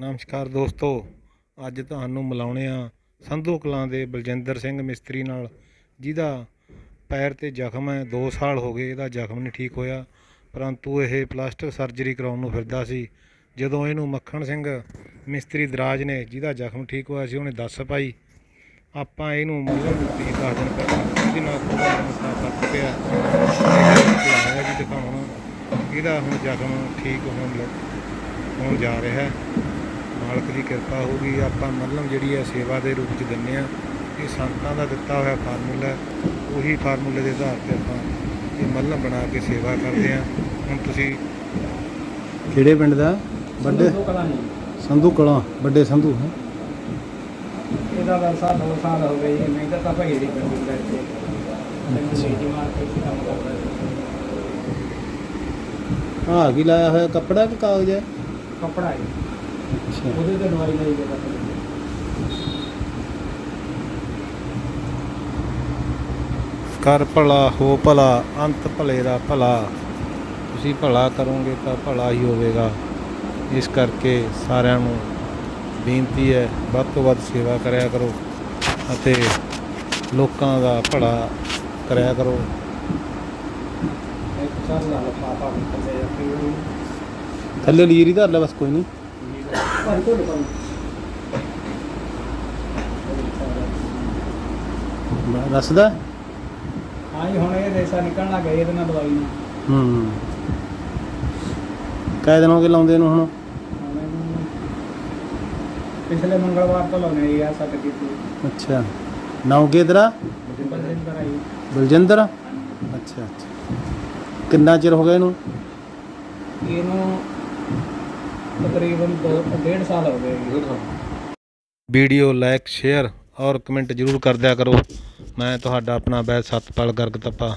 ਨਮਸਕਾਰ ਦੋਸਤੋ, ਅੱਜ ਤੁਹਾਨੂੰ ਮਿਲਾਉਣੇ ਆ ਸੰਧੂ ਕਲਾਂ ਦੇ ਬਲਜਿੰਦਰ ਸਿੰਘ ਮਿਸਤਰੀ ਨਾਲ, ਜਿਹਦਾ ਪੈਰ ਤੇ ਜ਼ਖਮ ਹੈ 2 ਸਾਲ ਹੋ ਗਏ ਇਹਦਾ ਜ਼ਖਮ ਨਹੀਂ ਠੀਕ ਹੋਇਆ, ਪਰੰਤੂ ਇਹ ਪਲਾਸਟਿਕ ਸਰਜਰੀ ਕਰਾਉਣ ਨੂੰ ਫਿਰਦਾ ਸੀ। ਜਦੋਂ ਇਹਨੂੰ ਮੱਖਣ ਸਿੰਘ ਮਿਸਤਰੀ ਦਰਾਜ ਨੇ ਜਿਹਦਾ ਜ਼ਖਮ ਠੀਕ ਹੋਇਆ ਸੀ, ਉਹਨੇ ਦੱਸ ਪਾਈ। ਆਪਾਂ ਇਹਨੂੰ ਮੱਲਮ ਦਿੱਤੀ 10 ਦਿਨ ਪਹਿਲਾਂ ਇਹਦੇ ਨਾਲ ਥੋੜਾ ਮਸਲਾ ਫ਼ਰਕ ਪਿਆ ਆਇਆ ਜੀ ਦਿਖਾਉਣਾ ਇਹਦਾ ਹੁਣ ਜ਼ਖਮ ਠੀਕ ਹੋਣ ਲੱਗ ਹੋਣ ਜਾ ਰਿਹਾ ਹੈ। ਮਾਲਕ ਦੀ ਕਿਰਪਾ ਹੋਊਗੀ ਆਪਾਂ ਮੱਲਮ ਜਿਹੜੀ ਹੈ ਸੇਵਾ ਦੇ ਰੂਪ ਚ ਦਿੰਨੇ ਆ। ਇਹ ਸੰਤਾਂ ਦਾ ਦਿੱਤਾ ਹੋਇਆ ਫਾਰਮੂਲਾ ਹੈ। ਉਹੀ ਫਾਰਮੂਲੇ ਦੇ ਆਧਾਰ ਤੇ ਆਪਾਂ ਇਹ ਮੱਲਮ ਬਣਾ ਕੇ ਸੇਵਾ ਕਰਦੇ ਆ ਹੁਣ ਤੁਸੀਂ ਕਿਹੜੇ ਪਿੰਡ ਦਾ? ਵੱਡੇ? ਸੰਧੂ ਕਲਾਂ ਵੱਡੇ ਸੰਧੂ ਹੈ? ਇਹਦਾ ਵਰਸਾ ਦੋ ਸਾਲ ਹੋ ਗਏ ਮੈਂ ਤਾਂ ਤਾਂ ਭਾਈ ਦੀ ਪਿੰਡ ਦੇ ਇੱਥੇ। ਹਾਂ। ਕੀ ਲਾਇਆ ਹੋਇਆ? ਕੱਪੜਾ ਕਿ ਕਾਗਜ਼ ਹੈ? ਕੱਪੜਾ ਹੈ ਅੱਛਾ। ਉਹਦੇ ਤੇ ਦਵਾਈ ਲਈ ਦੇ ਕਰ ਭਲਾ ਹੋ ਭਲਾ ਅੰਤ ਭਲੇ ਦਾ ਭਲਾ। ਤੁਸੀਂ ਭਲਾ ਕਰੋਗੇ ਤਾਂ ਭਲਾ ਹੀ ਹੋਵੇਗਾ। ਇਸ ਕਰਕੇ ਸਾਰਿਆਂ ਨੂੰ ਬੇਨਤੀ ਹੈ ਵੱਧ ਤੋਂ ਵੱਧ ਸੇਵਾ ਕਰਿਆ ਕਰੋ ਅਤੇ ਲੋਕਾਂ ਦਾ ਭਲਾ ਕਰਿਆ ਕਰੋ। ਥੱਲੇ ਲੀਰੀ ਧਰ ਲੈ ਬਸ ਕੋਈ ਨਹੀਂ। ਪਰ ਕੋਲ ਕੋਲ ਦੱਸਦਾ? ਹਾਂ ਜੀ ਹੁਣ ਇਹ ਰੇਸਾ ਨਿਕਲਣ ਲੱਗ ਗਿਆ ਇਹਦੇ ਨਾਲ ਦਵਾਈ ਨਾਲ। ਹੂੰ। ਕਾਇ ਦਿਨ ਹੋ ਗਏ ਲਾਉਂਦੇ ਨੂੰ ਹੁਣ? ਹੁਣ ਇਹਨੂੰ ਪਿਛਲੇ ਮੰਗਲਵਾਰ ਤੋਂ ਲਾਉਣੇ ਜੀ ਆ ਸੱਟ ਕੀਤੀ। ਅੱਛਾ। ਨਾਉ ਕੇ ਤੇਰਾ? ਬਲਜਿੰਦਰ ਆਈ ਬਲਜਿੰਦਰ? ਅੱਛਾ ਅੱਛਾ। ਕਿੰਨਾ ਚਿਰ ਹੋ ਗਿਆ ਇਹਨੂੰ? ਇਹਨੂੰ ਤਕਰੀਬਨ 2.5 ਸਾਲ ਹੋ ਗਏ ਜੀ। ਵੀਡੀਓ ਲਾਈਕ ਸ਼ੇਅਰ ਔਰ ਕਮੈਂਟ ਜ਼ਰੂਰ ਕਰ ਦਿਆ ਕਰੋ। ਮੈਂ ਤੁਹਾਡਾ ਆਪਣਾ ਬੈਦ ਸਤਪਾਲ ਗਰਗ ਤੱਪਾ।